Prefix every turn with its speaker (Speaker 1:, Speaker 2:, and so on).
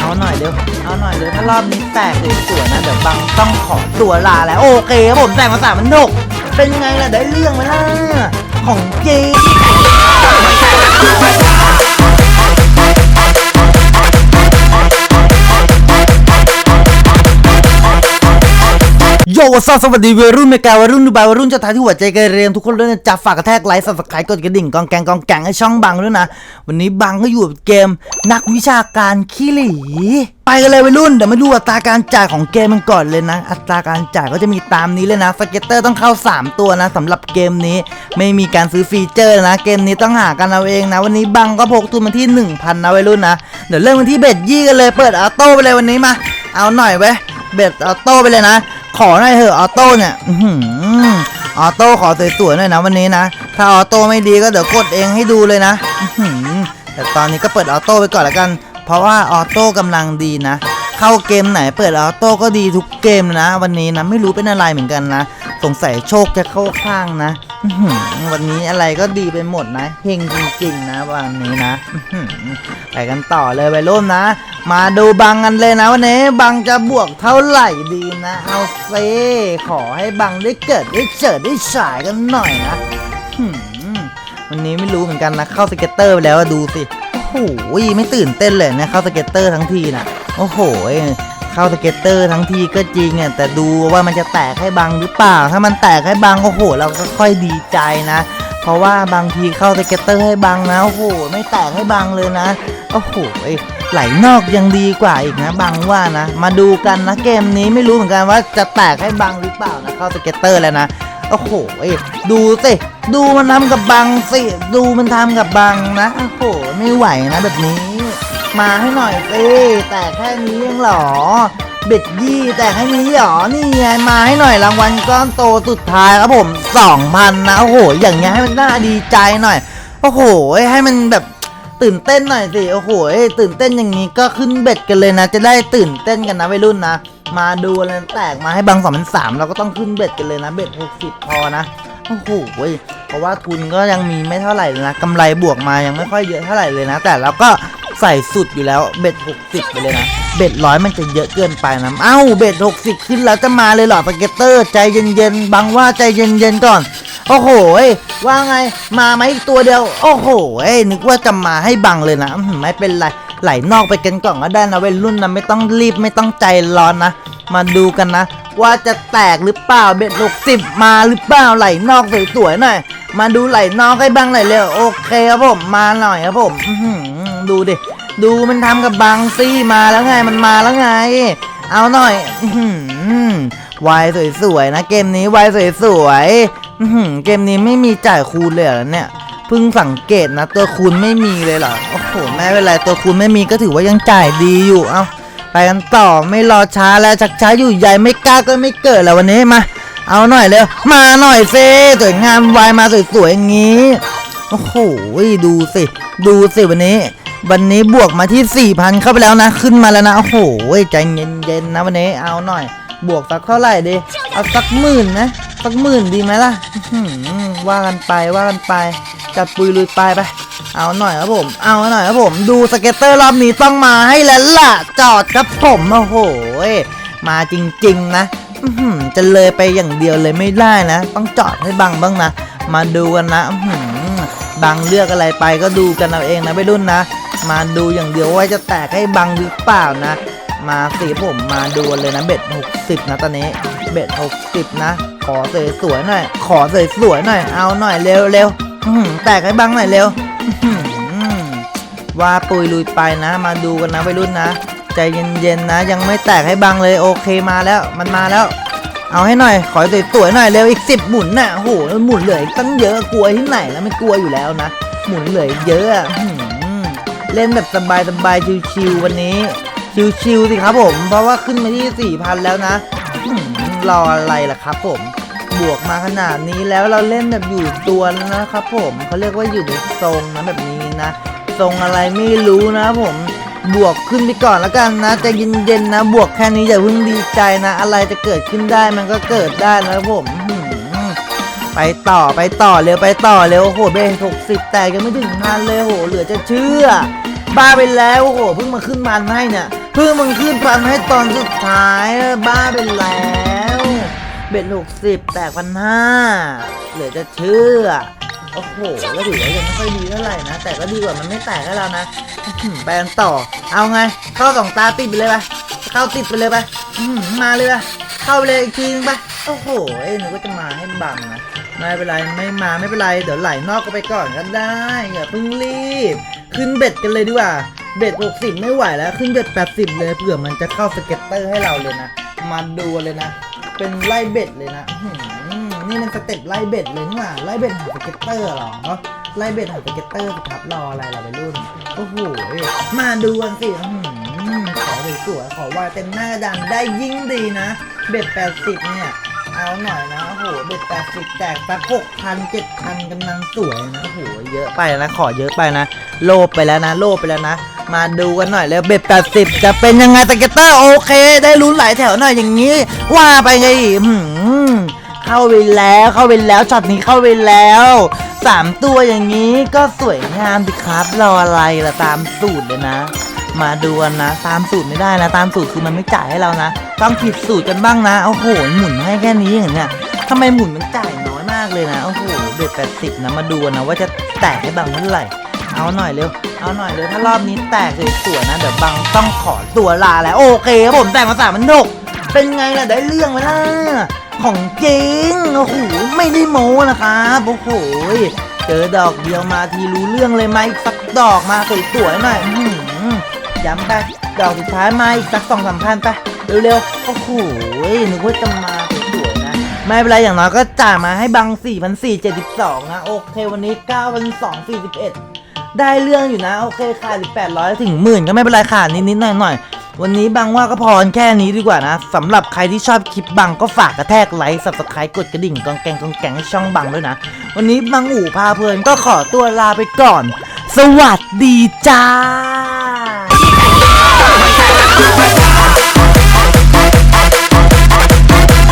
Speaker 1: เอาหน่อยเร็วเอาหน่อยเร็วถ้ารอบนี้แตกสวยๆนะเดี๋ยวบังต้องขอตัวลาแล้วโอเคครับผมแตกมาสามันหกเป็นไงล่ะได้เรื่องไหมล่ะของจริง วัสสวัสดีวัยรุ่นเมกาวัยรุ่นดูบายวัยรุ่นจะทายที่หัวใจเกเรียมทุกคนด้วยนะจ๊ะฝากกระแทกไลค์สับสไครต์กดกระดิ่งกองแกงกองแกงให้ช่องบังด้วยนะ วันนี้บังก็อยู่กับเกม นักวิชาการขี้หลีไปกันเลยวัยรุ่นเดี๋ยวมาดูอัตราการจ่ายของเกมมันก่อนเลยนะ อัตราการจ่ายก็จะมีตามนี้เลยนะสเก็ตเตอร์ต้องเข้า 3 ตัวนะสำหรับเกมนี้ไม่มีการซื้อฟีเจอร์นะ เกมนี้ต้องหากันเอาเองนะ วันนี้บังก็พกทุนมาที่ 1,000นะวัยรุ่นนะเดี๋ยวเริ่มกันที่เบ็ดยี่กันเลยเปิดออโต้ไปเลยวันนี้มา เอาหน่อยเว้ยเบ็ดออโต้ไปเลยนะ ขอหน่อยเถอะออโต้เนี่ยออโต้ขอสวยๆหน่อยนะวันนี้นะ ถ้าออโต้ไม่ดีก็เดี๋ยวกดเองให้ดูเลยนะแต่ตอนนี้ก็เปิดออโต้ไปก่อนละกัน เพราะว่าออโต้กำลังดีนะ เข้าเกมไหนเปิดออโต้ก็ดีทุกเกมนะ วันนี้นะไม่รู้เป็นอะไรเหมือนกันนะ สงสัยโชคจะเข้าข้างนะวันนี้อะไรก็ดีไปหมดนะเฮงจริงๆนะวันนี้นะไปกันต่อเลยไปร่มนะ มาดูบังกันเลยนะวันนี้บังจะบวกเท่าไหร่ดีนะ เอาเซขอให้บังได้เกิดได้เจิดได้ฉายกันหน่อยนะวันนี้ไม่รู้เหมือนกันนะเข้าสเก็ตเตอร์ไปแล้วดูสิโอ้โหไม่ตื่นเต้นเลยนะเข้าสเก็ตเตอร์ทั้งทีนะโอ้โหเข้าสเก็ตเตอร์ทั้งทีก็จริงอะแต่ดูว่ามันจะแตกให้บังหรือเปล่า ถ้ามันแตกให้บังโอ้โห เราก็ค่อยดีใจนะเพราะว่าบางทีเข้าสเก็ตเตอร์ให้บังนะโอ้โหไม่แตกให้บังเลยนะโอ้โห ไหลนอกยังดีกว่าอีกนะบังว่านะ มาดูกันนะเกมนี้ไม่รู้เหมือนกันว่าจะแตกให้บังหรือเปล่านะเข้าสเก็ตเตอร์แล้วนะโอ้โหดูสิดูมันทำกับบังสิดูมันทำกับบังนะโอ้โหไม่ไหวนะแบบนี้ มาให้หน่อยสิแตกแค่นี้ยังหรอเบ็ดยี่แตกให้นี้หรอนี่ไงมาให้หน่อยรางวัลก้อนโตสุดท้ายครับผม2,000นะโอ้โหอย่างเงี้ยให้มันน่าดีใจหน่อยโอ้โหให้มันแบบ ตื่นเต้นหน่อยสิ โอ้โหตื่นเต้นอย่างนี้ก็ขึ้นเบ็ดกันเลยนะ จะได้ตื่นเต้นกันนะวัยรุ่นนะ มาดูอะไรแตกมาให้บังสองพันสามเราก็ต้องขึ้นเบ็ดกันเลยนะ เบ็ดหกสิบพอนะ โอ้โหเพราะว่าทุนก็ยังมีไม่เท่าไหร่นะกำไรบวกมายังไม่ค่อยเยอะเท่าไหร่เลยนะ แต่เราก็ใส่สุดอยู่แล้ว เบ็ดหกสิบไปเลยนะ เบ็ดร้อยมันจะเยอะเกินไปนะ เอ้า เบ็ดหกสิบขึ้นแล้วจะมาเลยเหรอสเก็ตเตอร์ ใจเย็นๆบังว่าใจเย็นๆก่อน โอ้โหว่าไงมาไหมตัวเดียว โอ้โหนึกว่าจะมาให้บังเลยนะไม่เป็นไรไหลนอกไปกันก่อนก็ได้นะเว้ยรุ่นนะไม่ต้องรีบไม่ต้องใจร้อนนะ มาดูกันนะ ว่าจะแตกหรือเปล่าเบ็ดหกสิบมาหรือเปล่าไหลนอกสวยๆหน่อยมาดูไหลนอกให้บังหน่อยเร็วโอเคครับผมมาหน่อยครับผมดูดิดูมันทำกับบังซี่มาแล้วไงมันมาแล้วไง เอาหน่อยอวายสวยๆนะเกมนี้วายสวยๆ เกมนี้ไม่มีจ่ายคูณเลยเหรอเนี่ยเพิ่งสังเกตนะ ตัวคูณไม่มีเลยเหรอโอ้โหแม่เป็นไรตัวคูณไม่มีก็ถือว่ายังจ่ายดีอยู่เอาไปกันต่อไม่รอช้าแล้วชักช้าอยู่ใหญ่ไม่กล้าก็ไม่เกิดแล้ววันนี้มาเอาหน่อยเร็วมาหน่อยเซ่สวยงามวายมาสวยๆอย่างนี้โอ้โหดูสิ ดูสิวันนี้ วันนี้บวกมาที่ 4,000 เข้าไปแล้วนะ ขึ้นมาแล้วนะ โอ้โหใจเย็นๆนะวันนี้เอาหน่อย บวกสักเท่าไหร่ดี เอาสักหมื่นนะ สักหมื่นดีไหมล่ะว่ากันไปว่ากันไป จัดปุยลุยไปไป เอาหน่อยครับผม เอาหน่อยครับผม ดูสเก็ตเตอร์รอบนี้ต้องมาให้แล้วล่ะ จอดครับผมโอ้โหมาจริง ๆ นะจะเลยไปอย่างเดียวเลยไม่ได้นะ ต้องจอดให้บังบ้างนะ มาดูกันนะบังเลือกอะไรไปก็ดูกันเอาเองนะไปรุ่นนะ มาดูอย่างเดียวว่าจะแตกให้บังหรือเปล่านะ มาสิผมมาดูเลยนะเบ็ด60 นะตอนนี้ เบ็ด60 นะ ขอสวยๆหน่อย ขอสวยๆหน่อย เอาหน่อยเร็วเร็วแตกให้บังหน่อยเร็วว่าปุยลุยไปนะ มาดูกันนะไปรุ่นนะ ใจเย็นๆนะ ยังไม่แตกให้บังเลย โอเคมาแล้ว มันมาแล้ว เอาให้หน่อย ขอสวยๆหน่อยเร็วอีกสิบหมุนน่ะโอ้โหหมุนเหลือตั้งเยอะกลัวที่ไหนแล้วไม่กลัวอยู่แล้วนะ หมุนเหลือเยอะเล่นแบบสบายๆชิวๆวันนี้ ชิวๆสิครับผม เพราะว่าขึ้นมาที่4,000แล้วนะ รออะไรล่ะครับผม บวกมาขนาดนี้แล้วเราเล่นแบบอยู่ตัวแล้วนะครับผมเขาเรียกว่าอยู่ในทรงนะแบบนี้นะทรงอะไรไม่รู้นะผมบวกขึ้นไปก่อนแล้วกันนะใจะเย็นๆนะ บวกแค่นี้อย่าเพิ่งดีใจนะ อะไรจะเกิดขึ้นได้มันก็เกิดได้นะผมไปต่อไปต่อเร็วไปต่อเร็วโอ้โหเบสหกสิบแต่ยังไม่ถึงพันเลยโหเหลือจะเชื่อ บ้าไปแล้วโอ้โหเพิ่งมาขึ้นพันให้เนี่ย เพิ่งมาขึ้นพันให้ตอนสุดท้ายบ้าไปแล้วเบ็ดหกสิบแตกพันห้าเหลือจะเชื่อโอ้โหก็ถือว่ายังไม่ค่อยดีเท่าไหร่นะ แต่ก็ดีกว่ามันไม่แตกให้เรานะอื้อหือไปกันต่อ เอาไง เข้าสองตาติดไปเลยไปเข้าติดไปเลยไปอื้อหือมาเลยไปเข้าไปเลยอีกทีนึงไปโอ้โหหนูก็จะมาให้บังนะไม่เป็นไรไม่มาไม่เป็นไร เดี๋ยวไหลนอกก็ไปก่อนก็ได้อย่าเพิ่งรีบ ขึ้นเบ็ดกันเลยดีกว่า เบ็ด60 ไม่ไหวแล้ว ขึ้นเบ็ด80 เลยเผื่อมันจะเข้าสเก็ตเตอร์ให้เราเลยนะมาดูเลยนะ เป็นไล่เบ็ดเลยนะนี่มันสเต็ปไล่เบ็ดเลยนี่หว่าไล่เบ็ดหาสเก็ตเตอร์หรอไล่เบ็ดหาสเก็ตเตอร์ครับรออะไรเราไปรุ่นโอ้โหมาดูกันสิขอสวยๆขอวายเต็มหน้าดานได้ยิ่งดีนะ เบ็ด80 เนี่ยเอาหน่อยนะโอ้โหเบ็ดแปดสิบแตกสักหกพันเจ็ดพันกำลังสวยนะโอ้โหเยอะไปนะขอเยอะไปนะ โลภไปแล้วนะ โลภไปแล้วนะ มาดูกันหน่อยแล้วเบ็ดแปดสิบจะเป็นยังไงสเก็ตเตอร์โอเค ได้ลุ้นหลายแถวหน่อยอย่างนี้ ว่าไปไงเข้าไปแล้วเข้าไปแล้วช็อตนี้เข้าไปแล้วสามตัวอย่างนี้ก็สวยงามดิครับรออะไรล่ะตามสูตรเลยนะ มาดูกันนะ ตามสูตรไม่ได้นะ ตามสูตรคือมันไม่จ่ายให้เรานะ ต้องผิดสูตรกันบ้างนะโอ้โหหมุนให้แค่นี้อย่างเนี้ยทำไมหมุนมันจ่ายน้อยมากเลยนะโอ้โหเบ็ดแปดสิบนะมาดูนะว่าจะแตกให้บังเมื่อไหร่เอาหน่อยเร็ว เอาหน่อยเร็วถ้ารอบนี้แตกสวยๆนะ เดี๋ยวบังต้องขอตัวลาแล้ว โอเคครับผมแตกมาสามพันหกเป็นไงล่ะได้เรื่องไหมล่ะของจริงโอ้โหไม่ได้โม้นะครับโอ้โหเจอดอกเดียวมาทีรู้เรื่องเลยไหมสักดอกมาสวยๆหน่อยย้ำไปดอกสุดท้ายมาอีกสักสองสามพันไปเร็วๆโอ้โหนึกว่าจะมาสวยๆนะ ไม่เป็นไรอย่างน้อยก็จ่ายมาให้บัง 4,472 นะ โอเค วันนี้ 9,241 ได้เรื่องอยู่นะ โอเคขาดอีก800ถึงหมื่นก็ไม่เป็นไรขาดนิดๆหน่อยๆ วันนี้บังว่าก็พอแค่นี้ดีกว่านะสำหรับใครที่ชอบคลิปบังก็ฝากกระแทกไลค์สับสไครต์กดกระดิ่งกองแกงกองแกงให้ช่องบังด้วยนะ วันนี้บังอู่พาเพลินก็ขอตัวลาไปก่อน สวัสดีจ้า